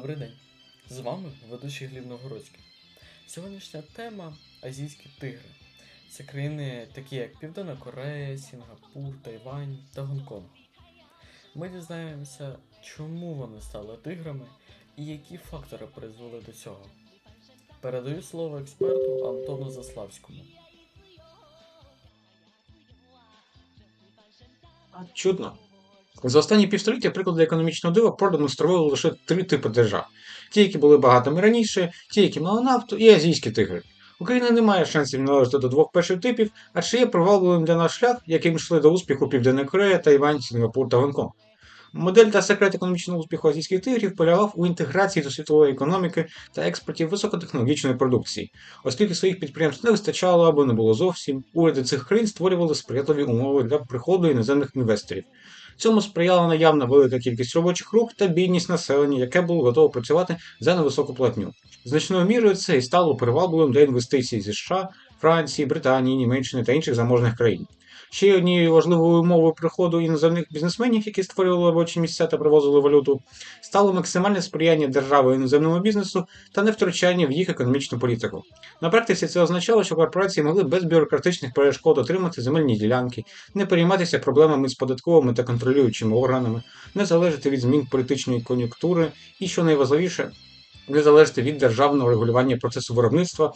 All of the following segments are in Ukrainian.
Добрий день! З вами ведучий Гліб Новгородський. Сьогоднішня тема Азійські тигри. Це країни такі як Південна Корея, Сінгапур, Тайвань та Гонконг. Ми дізнаємося, чому вони стали тиграми і які фактори призвели до цього. Передаю слово експерту Антону Заславському. Чудно. За останні півстоліття приклади економічного дива продемонстрували лише три типи держав: ті, які були багатими раніше, ті, які мали нафту, і азійські тигри. Україна не має шансів належати до двох перших типів, а чи є провалливим для нас шлях, яким йшли до успіху Південна Корея, Тайвань, Сінгапур та Гонконг. Модель та секрет економічного успіху азійських тигрів полягав у інтеграції до світової економіки та експорті високотехнологічної продукції, оскільки своїх підприємств не вистачало або не було зовсім, уряди цих країн створювали сприятливі умови для приходу іноземних інвесторів. Цьому сприяла наявна велика кількість робочих рук та бідність населення, яке було готове працювати за невисоку платню. Значною мірою це і стало привабливим для інвестицій зі США, Франції, Британії, Німеччини та інших заможних країн. Ще однією важливою умовою приходу іноземних бізнесменів, які створювали робочі місця та привозили валюту, стало максимальне сприяння держави іноземному бізнесу та невтручання в їх економічну політику. На практиці це означало, що корпорації могли без бюрократичних перешкод отримати земельні ділянки, не перейматися проблемами з податковими та контролюючими органами, не залежати від змін політичної кон'юнктури і, що найважливіше, не залежати від державного регулювання процесу виробництва,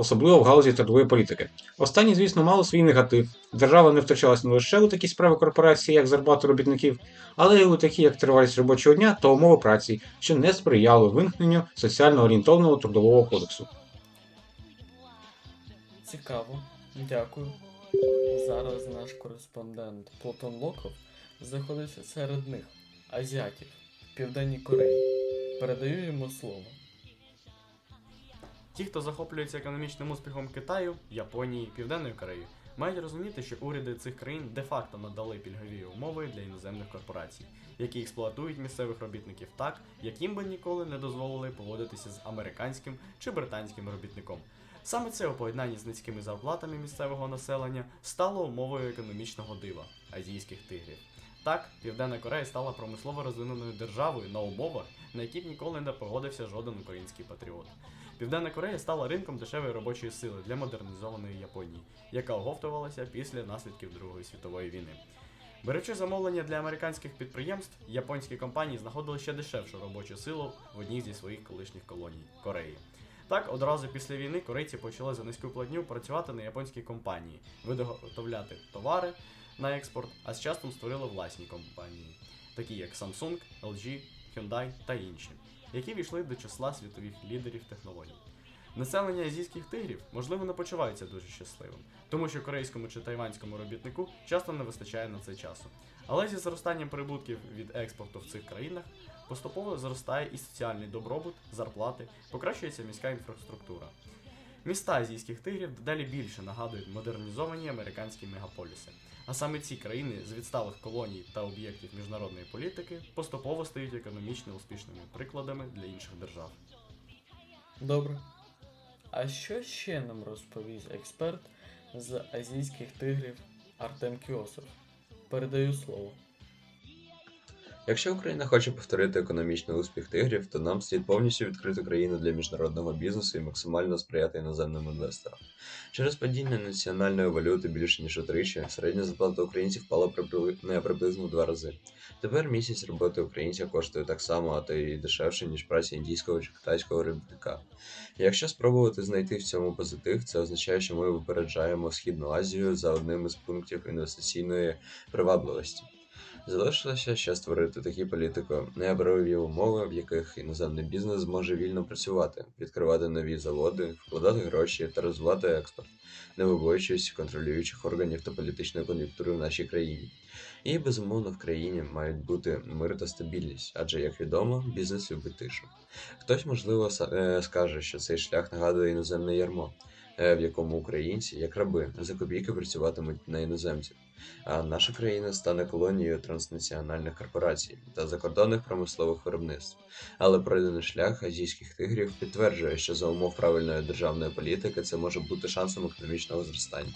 особливо в галузі трудової політики. Останні, звісно, мало свій негатив. Держава не втрачалась не лише у такі справи корпорації, як зарплата робітників, але й у такі, як тривалість робочого дня та умови праці, що не сприяли виникненню соціально орієнтовного трудового кодексу. Цікаво, дякую. Зараз наш кореспондент Платон Локов знаходиться серед них, азіатів, в Південній Кореї. Передаю йому слово. Ті, хто захоплюється економічним успіхом Китаю, Японії, Південної Кореї, мають розуміти, що уряди цих країн де-факто надали пільгові умови для іноземних корпорацій, які експлуатують місцевих робітників так, яким би ніколи не дозволили поводитися з американським чи британським робітником. Саме це у поєднанні з низькими зарплатами місцевого населення стало умовою економічного дива азійських тигрів. Так, Південна Корея стала промислово розвиненою державою на умовах, на які б ніколи не погодився жоден український патріот. Південна Корея стала ринком дешевої робочої сили для модернізованої Японії, яка оговтувалася після наслідків Другої світової війни. Беручи замовлення для американських підприємств, японські компанії знаходили ще дешевшу робочу силу в одній зі своїх колишніх колоній Кореї. Так, одразу після війни корейці почали за низьку платню працювати на японській компанії, виготовляти товари на експорт, а з часом створили власні компанії, такі як Samsung, LG, Hyundai та інші, які війшли до числа світових лідерів технологій. Населення азійських тигрів, можливо, не почувається дуже щасливим, тому що корейському чи тайванському робітнику часто не вистачає на це часу. Але зі зростанням прибутків від експорту в цих країнах поступово зростає і соціальний добробут, зарплати, покращується міська інфраструктура. Міста азійських тигрів дедалі більше нагадують модернізовані американські мегаполіси. А саме ці країни з відсталих колоній та об'єктів міжнародної політики поступово стають економічно успішними прикладами для інших держав. Добре. А що ще нам розповість експерт з азійських тигрів Артем Кіосов? Передаю слово. Якщо Україна хоче повторити економічний успіх тигрів, то нам слід повністю відкрити країну для міжнародного бізнесу і максимально сприяти іноземним інвесторам. Через падіння національної валюти більше ніж утричі, середня зарплата українців впала не приблизно два рази. Тепер місяць роботи українця коштує так само, а то й дешевше, ніж праця індійського чи китайського робітника. Якщо спробувати знайти в цьому позитив, це означає, що ми випереджаємо Східну Азію за одним із пунктів інвестиційної привабливості. Залишилося ще створити такі політико-неправові умови, в яких іноземний бізнес зможе вільно працювати, відкривати нові заводи, вкладати гроші та розвивати експорт, не вибоюючись контролюючих органів та політичної кон'юнктури в нашій країні. І безумовно в країні мають бути мир та стабільність, адже, як відомо, бізнес любить тишу. Хтось, можливо, е, скаже, що цей шлях нагадує іноземне ярмо, в якому українці, як раби, за копійки працюватимуть на іноземців а наша країна стане колонією транснаціональних корпорацій та закордонних промислових виробництв. Але пройдений шлях азійських тигрів підтверджує, що за умов правильної державної політики це може бути шансом економічного зростання.